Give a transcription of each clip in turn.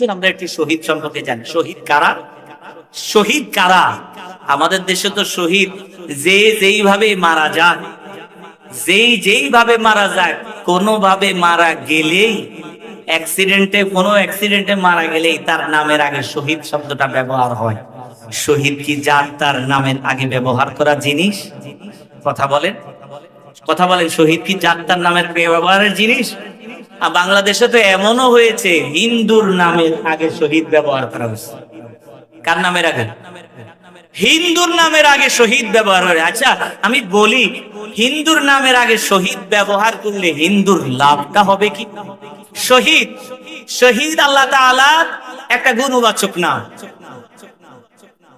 আসুন আমরা একটি শহীদ সম্পর্কে জানি। শহীদ কারা? শহীদ কারা? আমাদের দেশে তো শহীদ যে যেইভাবে মারা যায়, যেই যেইভাবে মারা যায়, কোনোভাবে মারা গেলেই অ্যাক্সিডেন্টে কোনো অ্যাক্সিডেন্টে মারা গেলেই তার নামের আগে শহীদ শব্দটা ব্যবহার হয়। শহীদ কি যার তার নামের আগে ব্যবহার করা জিনিস? কথা বলেন। কথা বলেন, শহীদ কি যার তার নামের ব্যবহারের জিনিস? আর বাংলাদেশে তো এমনও হয়েছে, হিন্দুর নামের আগে শহীদ ব্যবহার করা হয়েছে। কার নামের আগে? হিন্দুর নামের আগে শহীদ ব্যবহার হয় আচ্ছা আমি বলি, হিন্দুর নামের আগে শহীদ ব্যবহার করলে হিন্দুর লাভটা হবে কি? শহীদ শহীদ আল্লাহ তাআলা একটা গুণবাচক নাম।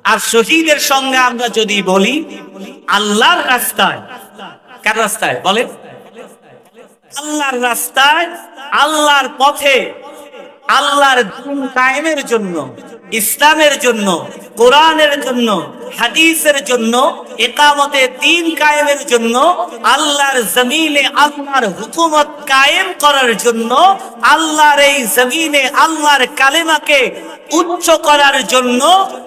আর শহীদের সঙ্গে আমরা যদি বলি, আল্লাহর রাস্তায়, কার রাস্তায়? বলেন। আল্লাহর রাস্তায়, আল্লাহর পথে, আল্লাহর দিন কায়েমের জন্য, ইসলামের জন্য, কোরআনের জন্য, হাদিসের জন্য, একামতে দিন কায়েমের জন্য, আল্লাহর জমিনে আল্লাহর হুকুমত কায়েম করার জন্য, আল্লাহর এই জমিনে আল্লাহর কালেমাকে উচ্চ করার জন্য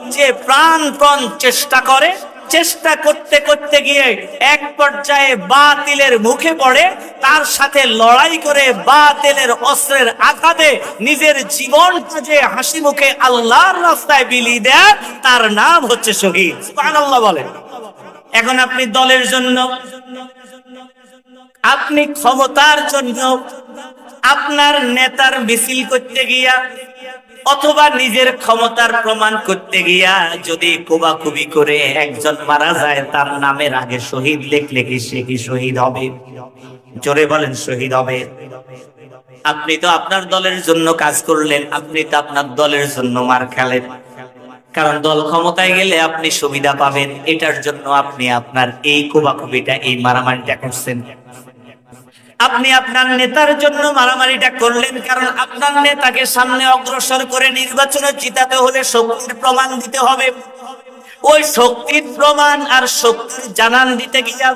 যে প্রাণপণ চেষ্টা করে চেষ্টা করতে করতে গিয়ে এক পর্যায়ে বাতিলের মুখে পড়ে, তার সাথে লড়াই করে বাতিলের অস্ত্রের আঘাতে নিজের জীবনটা যে হাসি মুখে আল্লাহর রাস্তায় বিলি দেয়, তার নাম হচ্ছে শহীদ। আল্লাহ বলেন। এখন আপনি দলের জন্য, আপনি ক্ষমতার জন্য, আপনার নেতার মিছিল করতে গিয়া অথবা নিজের ক্ষমতার প্রমাণ করতে গিয়া যদি কোবাকুবি করে একজন মারা যায়, তার নামের আগে শহীদ লিখলে কি সে কি শহীদ হবে? জোরে বলেন, শহীদ হবে। আপনি তো আপনার দলের জন্য কাজ করলেন, আপনি তো আপনার দলের জন্য মার খেলেন। কারণ দল ক্ষমতায় গেলে আপনি সুবিধা পাবেন। এটার জন্য আপনি আপনার এই কোবাকুবিটা এই মারামারিটা করছেন। আপনি আপনার নেতার জন্য মারামারিটা করলেন কারণ আপনার নেতাকে সামনে অগ্রসর করে নির্বাচনে জিতাতে হলে শক্তির প্রমাণ দিতে হবে। ওই শক্তির প্রমাণ আর শক্তির জানান দিতে গিয়া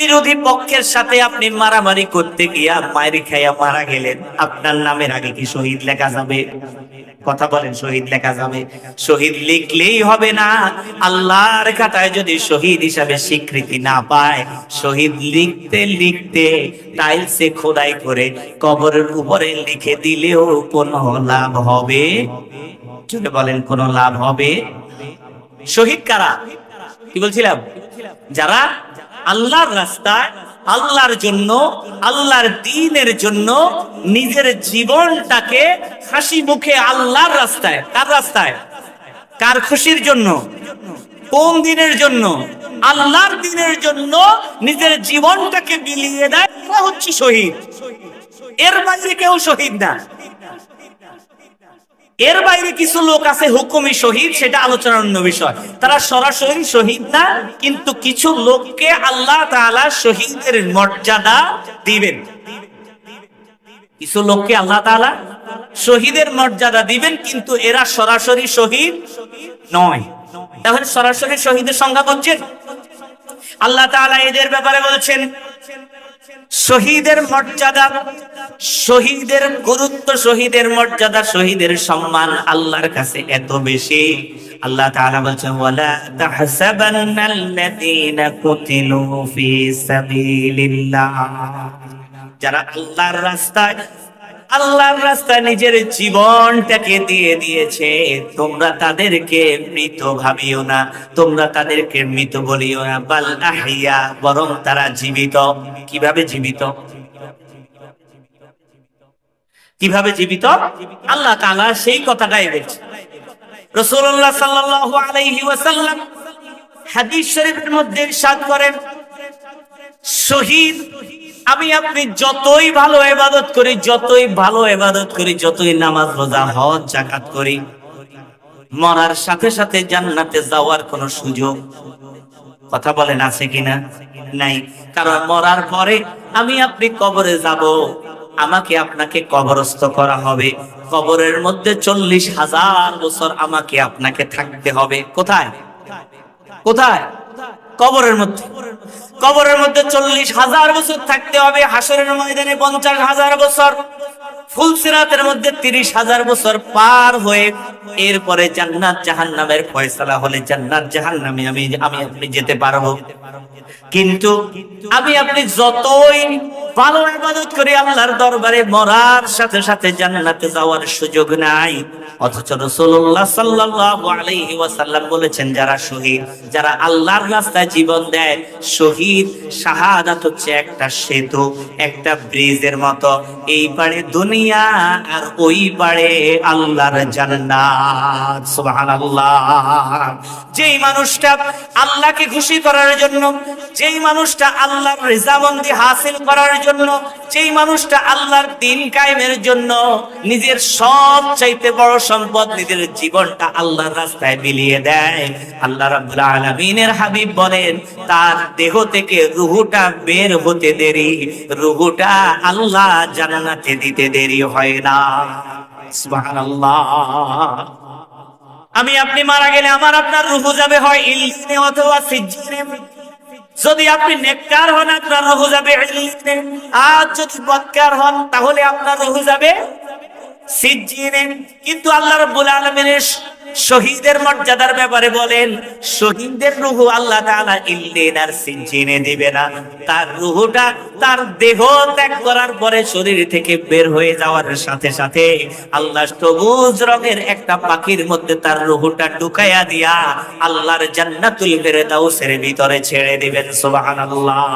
বিরোধী পক্ষের সাথে আপনি মারামারি করতে গিয়া মায়ের খাইয়া মারা গেলেন, আপনার নামের আগে কি শহীদ লেখা যাবে? কথা বলেন, শহীদ লেখা যাবে। শহীদ লিখলেই হবে না। আল্লাহর খাতায় যদি শহীদ হিসাবে স্বীকৃতি না পায়, শহীদ লিখতে লিখতে টাইলসে খোদাই করে কবরের উপরে লিখে দিলেও কোনো লাভ হবে? যদি বলেন, কোনো লাভ হবে? শহীদ কারা? কি বলছিলাম? যারা আল্লাহর রাস্তায়, আল্লাহর জন্য, আল্লাহর দিনের জন্য নিজের জীবনটাকে হাসি মুখে আল্লাহর রাস্তায়, কার রাস্তায়? কার খুশির জন্য? কোন দিনের জন্য? আল্লাহর দিনের জন্য নিজের জীবনটাকে বিলিয়ে দেয়। হচ্ছে শহীদ। এর বাইরে কেউ শহীদ না। এর বাইরে কিছু লোক আছে হুকুমি শহীদ, সেটা আলোচনার অন্য বিষয়। তারা সরাসরি শহীদ না, কিন্তু কিছু লোককে আল্লাহ তাআলা শহীদের মর্যাদা দিবেন। কিছু লোককে আল্লাহ তাআলা শহীদের মর্যাদা দিবেন, কিন্তু এরা সরাসরি শহীদ নয়। তাহলে সরাসরি শহীদের সংজ্ঞা বলছেন আল্লাহ তাআলা এদের ব্যাপারে বলছেন শহীদের মর্যাদা, শহীদের গুরুত্ব, শহীদের মর্যাদা, শহীদের সম্মান আল্লাহর কাছে এত বেশি। আল্লাহ তাআলা যারা আল্লাহর রাস্তায় আল্লাহর রাস্তায় নিজের জীবনটাকে দিয়ে দিয়েছে। তোমরা তাদেরকে মৃত ভাবিও না, তোমরা তাদেরকে মৃত বলিও না। বাল আহিয়া বরং তারা জীবিত। কীভাবে জীবিত? কীভাবে জীবিত? আল্লাহ তাআলা সেই কথাটাই বলছে। রাসূলুল্লাহ সাল্লাল্লাহু আলাইহি ওয়াসাল্লাম হাদিস শরীফের মধ্যে ইরশাদ করেন, শহীদ আমি আপনি যতই ভালো এবাদত করি, যতই ভালো এবাদত করি, যতই নামাজ, রোজা, হজ জাকাত করি, মরার সাথে সাথে জান্নাতে যাওয়ার কোনো সুযোগ, কথা বলেন আছে কিনা? নাই। কারণ মরার পরে আমি আপনি কবরে যাব, আমাকে আপনাকে কবরস্থ করা হবে। কবরের মধ্যে চল্লিশ হাজার বছর আমাকে আপনাকে থাকতে হবে। কোথায়? কোথায়? কবরের মধ্যে। কবরের মধ্যে চল্লিশ হাজার বছর থাকতে হবে হাসরের ময়দানে পঞ্চাশ হাজার বছর। ফুলসিরাতের মধ্যে তিরিশ হাজার বছর পার হয়ে এরপরে জান্নাত জাহান্নামের ফয়সালা হলে জান্নাত জাহান্নামে আমি আমি আপনি যেতে পারব। কিন্তু আমি আপনি যতই ভালো ইবাদত করি, আল্লাহর দরবারে মরার সাথে সাথে জান্নাতে যাওয়ার সুযোগ নাই। অথচ রাসূলুল্লাহ সাল্লাল্লাহু আলাইহি ওয়াসাল্লাম বলেছেন, যারা শহীদ, যারা আল্লাহর রাস্তায় জীবন দেয়, শহীদ শাহাদাত হচ্ছে একটা সেতু, একটা ব্রিজের মতো। এই পারে দুনিয়া আর ওই পারে আল্লাহর জান্নাত, সুবহানাল্লাহ। যেই মানুষটা আল্লাহকে খুশি করার জন্য, যেই মানুষটা আল্লাহর রেজামন্দি হাসিল করার জন্য, যেই মানুষটা আল্লাহর দিন কায়েমের জন্য নিজের সব চাইতে বড় সম্পদ নিজের জীবনটা আল্লাহর রাস্তায় বিলিয়ে দেয়, আল্লাহ রাব্বুল আলামিনের হাবিব বলেন, তার দেহ থেকে রুহুটা বের হতে দেরি, রুহুটা আল্লাহ জান্নাতে দিতে দেরি। হয় না। আমি আপনি মারা গেলে আমার আপনার রুহু যাবে হয় ইলসিনে অথবা যদি আপনি নেককার হন, আপনার রুহু যাবে আর যদি বদকার হন, তাহলে আপনার রহু যাবে সিজিনে কিন্তু আল্লাহ রাব্বুল আলামিনের শহীদের মর্যাদার ব্যাপারে বলেন, শহীদের রুহু আল্লাহ তাআলা ইল্লিন আর সিজ্জিনে দিবে না। তার রুহুটা তার দেহ ত্যাগ করার পরে শরীর থেকে বের হয়ে যাওয়ার সাথে সাথে আল্লাহ সবুজ রঙের একটা পাখির মধ্যে তার রুহুটা ঢুকাইয়া দিয়া আল্লাহর জান্নাতুল ফেরদাউসের ভিতরে ছেড়ে দিবেন, সুবহানাল্লাহ।